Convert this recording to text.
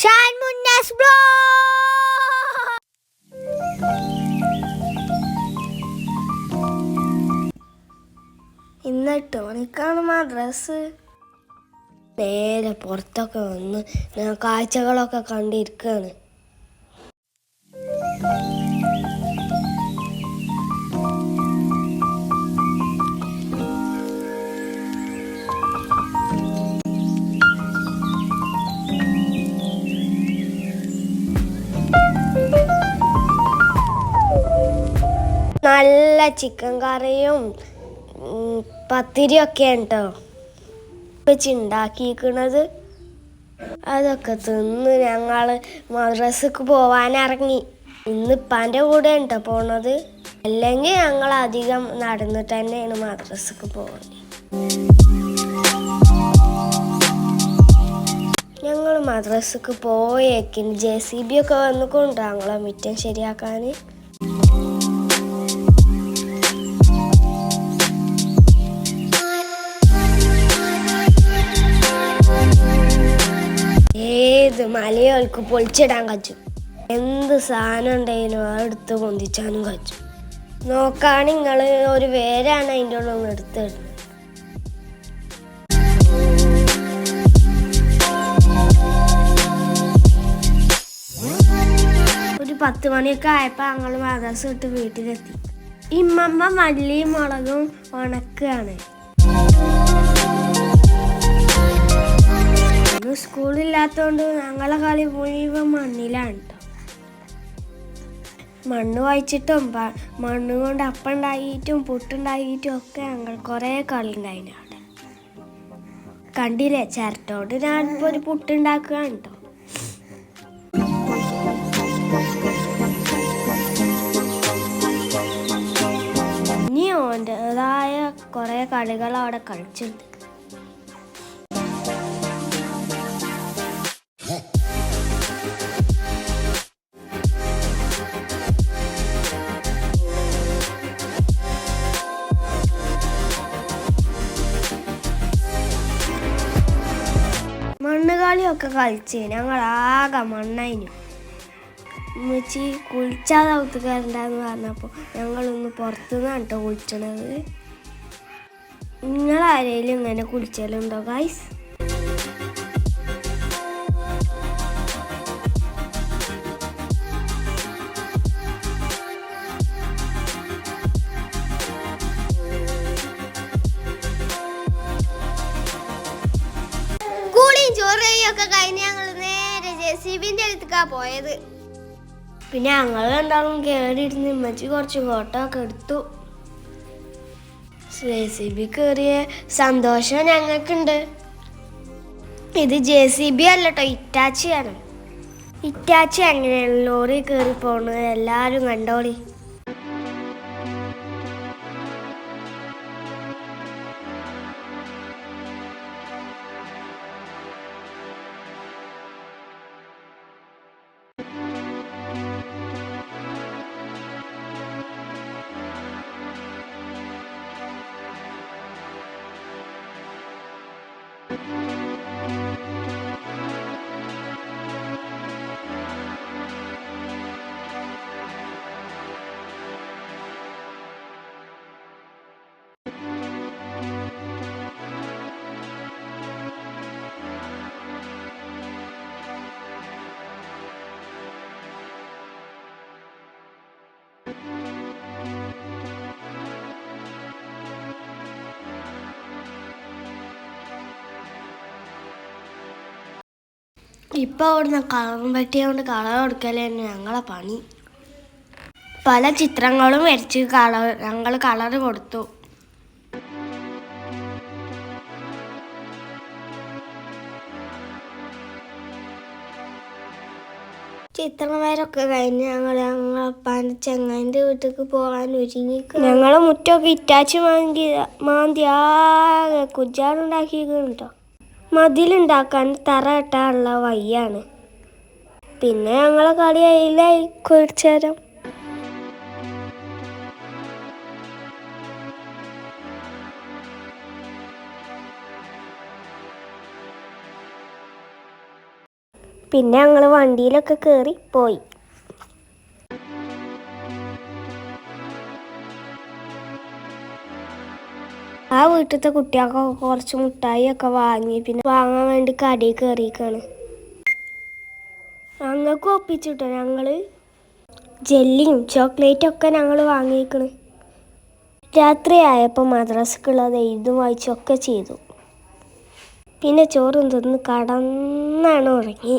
Shaan Munnas blow ഇന്ന് എട്ട് മണിക്കാണ് മദ്രസ്. നേരെ പുറത്തൊക്കെ വന്ന് ഞാൻ കാഴ്ചകളൊക്കെ കണ്ടിരിക്കുകയാണ് നല്ല ചിക്കൻ കറിയും പത്തിരിയൊക്കെ ഉണ്ടോ വെച്ച് ഉണ്ടാക്കിയിരിക്കണത് അതൊക്കെ തിന്ന് ഞങ്ങൾ മദ്രസക്ക് പോവാനിറങ്ങി. ഇന്ന് ഇപ്പാന്റെ കൂടെ ഉണ്ടോ പോണത്. അല്ലെങ്കിൽ ഞങ്ങൾ അധികം നടന്നിട്ട് തന്നെയാണ് മദ്രസക്ക് പോകുന്നത് ഞങ്ങൾ മദ്രസക്ക് പോയേക്കിന് ജെ സി ബി ഒക്കെ വന്നു ഞങ്ങളെ മുറ്റം ശരിയാക്കാൻ ഏത് മലയോൾക്ക് പൊളിച്ചിടാൻ കച്ചു എന്ത് സാധനം ഉണ്ടെങ്കിലും എടുത്ത് പൊന്തിച്ചാനും കച്ചു നോക്കാണ് നിങ്ങൾ ഒരു വേരാണ് അതിന്റെ ഉള്ളിൽ നിന്ന് എടുത്തിടുന്നത്. ഒരു പത്ത് മണിയൊക്കെ ആയപ്പോൾ ഞങ്ങൾ മദ്രസ വിട്ട് വീട്ടിലെത്തി. ഇമ്മമ്മ മല്ലിയും മുളകും ഉണക്കുകയാണ്. സ്കൂളില്ലാത്തതുകൊണ്ട് ഞങ്ങളെ കളി മുഴുവൻ മണ്ണിലാണ് മണ്ണ് വായിച്ചിട്ടും മണ്ണ് കൊണ്ട് അപ്പുണ്ടായിട്ടും പുട്ടുണ്ടായിട്ടും ഒക്കെ ഞങ്ങൾ കുറേ കളി ഉണ്ടായിന് അവിടെ. കണ്ടില്ലേ? ഞാൻ ഇപ്പോൾ ഒരു പുട്ടുണ്ടാക്കുകയാണ് കേട്ടോ ഇനി ഓന്റെതായ കുറേ കളികൾ അവിടെ കളിച്ചിട്ടുണ്ട് മണ്ണ് കളിയൊക്കെ കളിച്ച്. ഞങ്ങൾ ആകെ മണ്ണയിനു ഉമ്മച്ചി കുളിച്ചാതെ ഔത്തുകാരുണ്ടാന്ന് പറഞ്ഞപ്പോൾ ഞങ്ങളൊന്ന് പുറത്തുനിന്നാണ് കേട്ടോ കുളിച്ചണത്. നിങ്ങളാരേലും ഇങ്ങനെ കുളിച്ചാലുണ്ടോ ഗായ്സ് ഒക്കെ കഴിഞ്ഞ് ഞങ്ങൾ നേരെ ജെ സി ബിന്റെ അടുത്തേക്കാ പോയത്. പിന്നെ ഞങ്ങൾ രണ്ടാളും കയറിയിരുന്ന് ഇമ്മച്ചി കുറച്ച് ഫോട്ടോ ഒക്കെ എടുത്തു. ജെ സി ബി കയറിയ സന്തോഷം ഞങ്ങൾക്കുണ്ട്. ഇത് ജെ സി ബി അല്ല കേട്ടോ ഇറ്റാച്ചിയാണ്. ഇറ്റാച്ചി എങ്ങനെയാണ് ലോറി കയറി പോണത് എല്ലാവരും കണ്ടോളി. ഇപ്പൊ അവിടുന്ന് കളറും പറ്റിയതുകൊണ്ട് കളർ കൊടുക്കലേ ഞങ്ങളെ പണി. പല ചിത്രങ്ങളും വരച്ച് കളർ ഞങ്ങൾ കളർ കൊടുത്തു. ചിത്രം വരൊക്കെ കഴിഞ്ഞ് ഞങ്ങൾ ഞങ്ങളെ പനി ചെങ്ങാന്റെ വീട്ടിലേക്ക് പോകാൻ ഒരുങ്ങി ഞങ്ങളെ മുറ്റമൊക്കെ ഇറ്റാച്ച് മാന്തി മാന്തി ആകെ കുജാറുണ്ടാക്കിയിട്ടുണ്ടോ മതിലുണ്ടാക്കാൻ തറ ഇട്ടാനുള്ള വയ്യാണ് പിന്നെ ഞങ്ങളെ കളി അതിലായി കുറച്ചു പിന്നെ ഞങ്ങൾ വണ്ടിയിലൊക്കെ കയറി പോയി. ആ വീട്ടിലത്തെ കുട്ടികൾക്കൊക്കെ കുറച്ച് മുട്ടായി ഒക്കെ വാങ്ങി പിന്നെ വാങ്ങാൻ വേണ്ടി കടയിൽ കയറിയിക്കാണ് ഞങ്ങൾക്ക് ഒപ്പിച്ചിട്ടോ ഞങ്ങൾ ജെല്ലിയും ചോക്ലേറ്റും ഒക്കെ ഞങ്ങൾ വാങ്ങിയേക്കണ്. രാത്രിയായപ്പോൾ മദ്രസക്കുള്ളത് എഴുതും വായിച്ചൊക്കെ ചെയ്തു. പിന്നെ ചോറും തിന്ന് കടന്നാണ് ഉറങ്ങി.